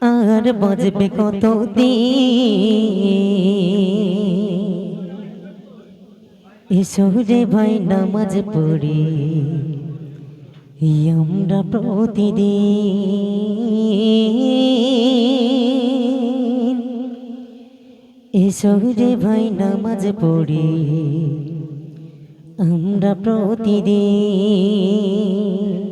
আর বাজবে কত এসো ভাই, নামাজ পড়ি। আমরা প্রতিদিন। এসো রে ভাই, নামাজ পড়ি। আমরা প্রতিদিন।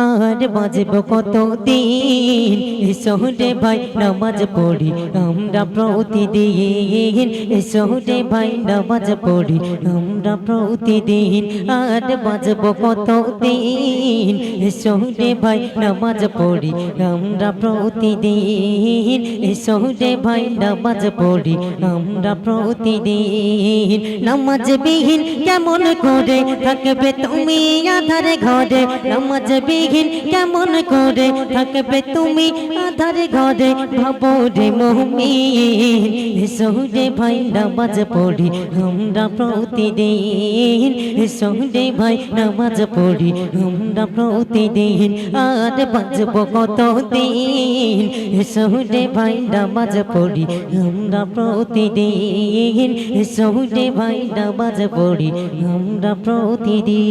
আর বাজব কত দিন এসোরে ভাই নামাজ পড়ি। আমরা প্রতিদিন এসোরে ভাই নামাজ পড়ি। আমরা প্রতিদিন আর বাজব কত দিন এসোরে ভাই নামাজ পড়ি। আমরা প্রতিদিন এসোরে ভাই নামাজ পড়ি। আমরা প্রতিদিন নামাজ বিহীন কেমন করে থাকবে তুমি আধারে ঘরে? নামাজ বিহীন কেমন করে থাকবে তুমি? আধারে ঘরে ভাবো রে মহমিন, এসো রে ভাই নামাজ পড়ি, আমরা প্রতিদিন। এসো রে ভাই নামাজ পড়ি, আমরা প্রতিদিন। আর বাঁচব কত দিন এসো রে ভাই নামাজ পড়ি, আমরা প্রতিদিন। এসো রে ভাই নামাজ পড়ি, আমরা প্রতিদিন।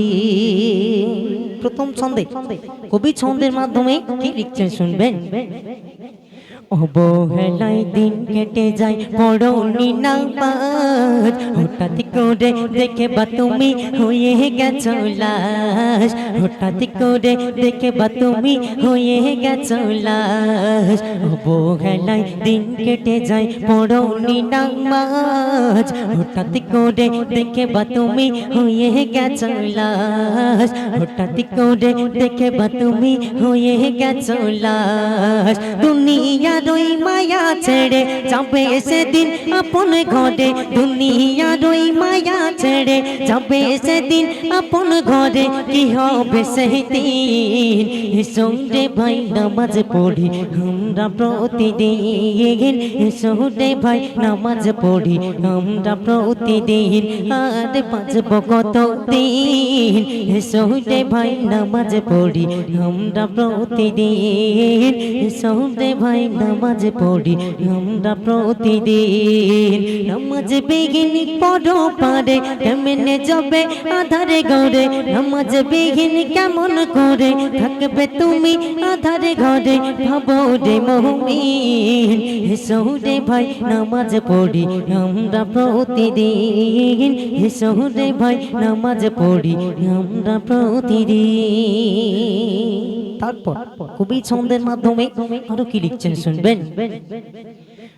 প্রথম ছন্দে কবি ছন্দের মাধ্যমে কি লিখছেন শুনবেন? অবহেলায় দিন কেটে যায় পড়নি না পাঁচ হঠাৎ করে দেখে বা তুমি হয়ে গেছো লাশ। হঠাৎ করে দেখে বা তুমি হয়ে গেছো লাশ। অবহেলায় দিন কেটে যায় পড়নি না মাছ হঠাৎ করে দেখে বা তুমি হয়ে গেছো লাশ। হঠাৎ করে দেখে বা তুমি হয়ে গেছো লাশ। দুনিয়ার মায়া ছেড়ে সেদিন আপন দুনিয়ার ওই মায়া ছেড়ে যাবে সেদিন? আপন ঘরে কি হবে সেই দিন সৌরে ভাই নামাজ পড়ি, আমরা প্রতিদিন। সৌরে ভাই নামাজ পড়ি, আমরা প্রতিদিন। আর বাঁচব কত দিন। সৌরে ভাই নামাজ পড়ি, আমরা প্রতিদিন। সৌরে ভাই নামাজ পড়ি, আমরা প্রতিদিন। নামাজ বেগিন পড়ো পারে কেমনে যাবে আধারে ঘরে নামাজ বেগিন কেমন করে থাকবে তুমি আধারে ঘরে? ভাবো রে মহমিন সৌরে ভাই নামাজ পড়ি, আমরা প্রতিদিন। সৌরে ভাই নামাজ পড়ি, আমরা প্রতিদিন। তারপর কবি ছন্দের মাধ্যমে আরও কি লিখছেন শুনবেন?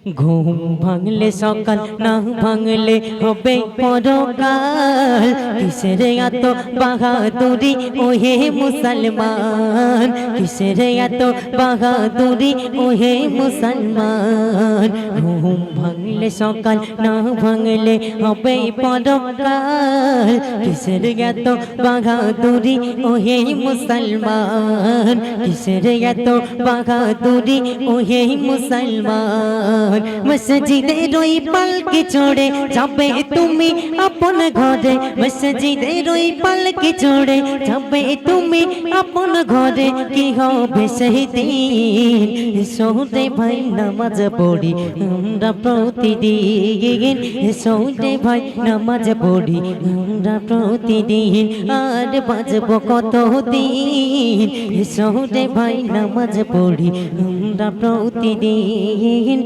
ঘুম ভাঙলে সকাল না ভাঙলে হবে পরকাল। কিসের এত বাহাদুরি? ওহে মুসলমান, কিসের এত বাহাদুরি? ওহে মুসলমান, ঘুম ভাঙলে সকাল না ভাঙলে হবে পরকাল। কিসের এত বাহাদুরি? ওহে মুসলমান, কিসের এত বাহাদুরি? ওহে মুসলমান। মসজিদের ওই পালকি চড়ে যাবে তুমি আপন ঘরে মসজিদের ওই পালকি চড়ে যাবে তুমি আপন ঘরে। কি হবে সেই দিন সৌরে ভাই নামাজ পড়ি, আমরা প্রতিদিন সৌরে ভাই নামাজ পড়ি, আমরা প্রতিদিন আর বাজব কত দিন সৌরে ভাই নামাজ পড়ি, আমরা প্রতিদিন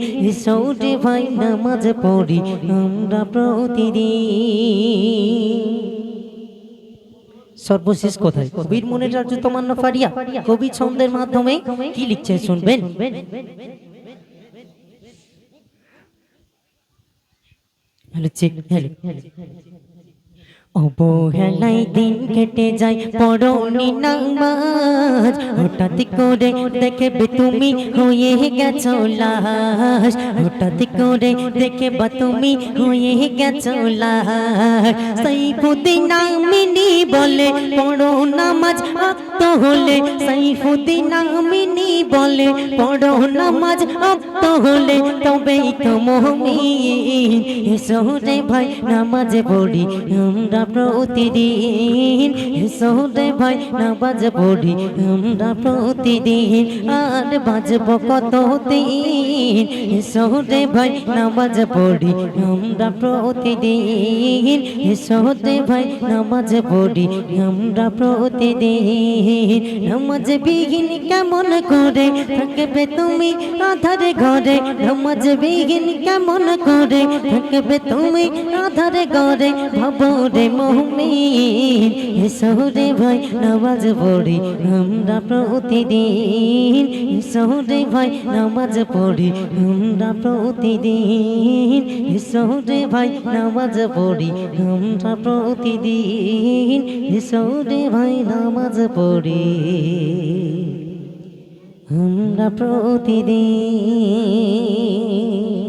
সৌরে ভাই নামাজ পড়ি, আমরা প্রতিদিন। সর্বশেষ কোথায়, কবির মনে রাজ্য তোমার ফারিয়া, কবি ছন্দের মাধ্যমে কি লিখছে শুনবেন? Hello, check, hello. অবহেলায় দিন কেটে যায় পড়নি নামাজ। হঠাৎ করে দেখবে তুমি হয়ে গেছো লাশ। হঠাৎ করে দেখবে তুমি হয়ে গেছো লাশ। সাইফুদ্দিন আমিনি বলে, পড়ো নামাজ আত্ম হলে। সাইফুদ্দিন আমিনি বলে, পড়ো নামাজ আত্ম হলে তবেই তো মহমিন এসো রে ভাই, নামাজ পড়ি, আমরা প্রতিদিন এসোরে ভাই নামাজ পড়ি আমরা প্রতিদিন আর বাজব কত দিন এসোরে ভাই নামাজ পড়ি আমরা প্রতিদিন এসোরে ভাই নামাজ পড়ি আমরা প্রতিদিন নামাজ বিহীন কেমন করে থাকবে তুমি আধারে ঘরে? নামাজ বিহীন কেমন করে থাকবে তুমি আধারে ঘরে? ভাবরে মহমিন এসরে ভাই, নামাজ পড়ি। আমরা প্রতিদিন এসরে ভাই, নামাজ পড়ি। আমরা প্রতিদিন এসরে ভাই, নামাজ পড়ি। আমরা প্রতিদিন এসরে ভাই, নামাজ পড়ি। আমরা প্রতিদিন